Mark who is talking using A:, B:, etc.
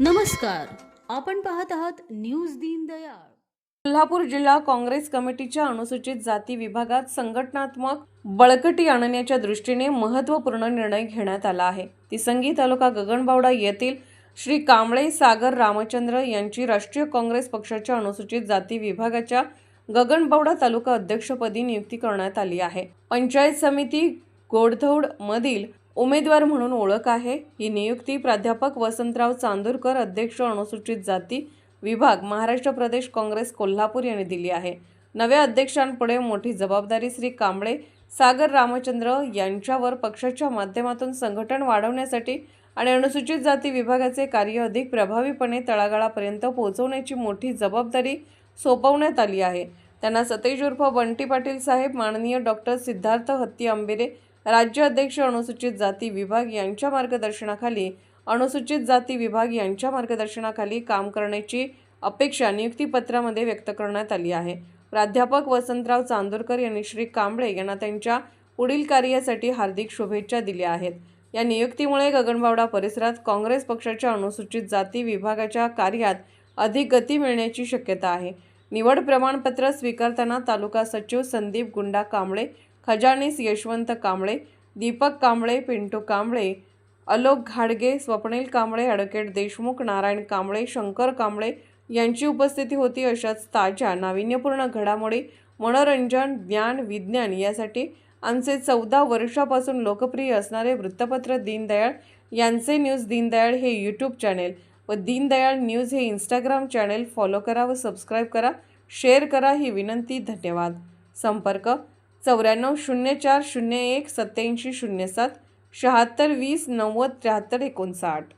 A: नमस्कार. आपण पाहत आहात न्यूज दीनदयाळ
B: कोल्हापूर जिल्हा काँग्रेस कमिटीच्या अनुसूचित जाती विभागात संघटनात्मक बळकटी आणण्याच्या दृष्टीने महत्त्वपूर्ण निर्णय घेण्यात आला आहे. तिसंगी तालुका गगनबावडा येथील श्री कांबळे सागर रामचंद्र यांची राष्ट्रीय काँग्रेस पक्षाच्या अनुसूचित जाती विभागाच्या गगनबावडा तालुका अध्यक्षपदी नियुक्ती करण्यात आली आहे. पंचायत समिती गोडधौड मधील उमेदवार म्हणून ओळख आहे. ही नियुक्ती प्राध्यापक वसंतराव चांदूरकर अध्यक्ष अनुसूचित जाती विभाग महाराष्ट्र प्रदेश काँग्रेस कोल्हापूर यांनी दिली आहे. नव्या अध्यक्षांपुढे मोठी जबाबदारी श्री कांबळे सागर रामचंद्र यांच्यावर पक्षाच्या माध्यमातून संघटन वाढवण्यासाठी आणि अनुसूचित जाती विभागाचे कार्य अधिक प्रभावीपणे तळागाळापर्यंत पोहोचवण्याची मोठी जबाबदारी सोपवण्यात आली आहे. त्यांना सतेज उर्फ बंटी पाटील साहेब माननीय डॉक्टर सिद्धार्थ हत्ती आंबेरे राज्य अध्यक्ष अनुसूचित जाती विभाग यांच्या मार्गदर्शनाखाली अनुसूचित जाती विभाग यांच्या मार्गदर्शनाखाली काम करण्याची अपेक्षा नियुक्तीपत्रामध्ये व्यक्त करण्यात आली आहे. प्राध्यापक वसंतराव चांदोरकर यांनी श्री कांबळे यांना त्यांच्या पुढील कार्यासाठी हार्दिक शुभेच्छा दिल्या आहेत. या नियुक्तीमुळे गगनबावडा परिसरात काँग्रेस पक्षाच्या अनुसूचित जाती विभागाच्या कार्यात अधिक गती मिळण्याची शक्यता आहे. निवड प्रमाणपत्र स्वीकारताना तालुका सचिव संदीप गुंडा कांबळे खजानीस यशवंत कांबळे दीपक कांबळे पिंटू कांबळे अलोक घाडगे स्वप्नील कांबळे अडकेट देशमुख नारायण कांबळे शंकर कांबळे यांची उपस्थिती होती अशाच ताज्या नाविन्यपूर्ण घडामोडी मनोरंजन ज्ञान विज्ञान यासाठी आमचे चौदा वर्षापासून लोकप्रिय असणारे वृत्तपत्र दीनदयाळ यांचे न्यूज दीनदयाळ हे यूट्यूब चॅनेल व दीनदयाळ न्यूज हे इंस्टाग्राम चॅनेल फॉलो करा व सबस्क्राईब करा. शेअर करा ही विनंती धन्यवाद. संपर्क चौऱ्याण्णव शून्य चार शून्य एक सत्याऐंशी शून्य सात शहात्तर वीस नव्वद त्र्याहत्तर एकोणसाठ.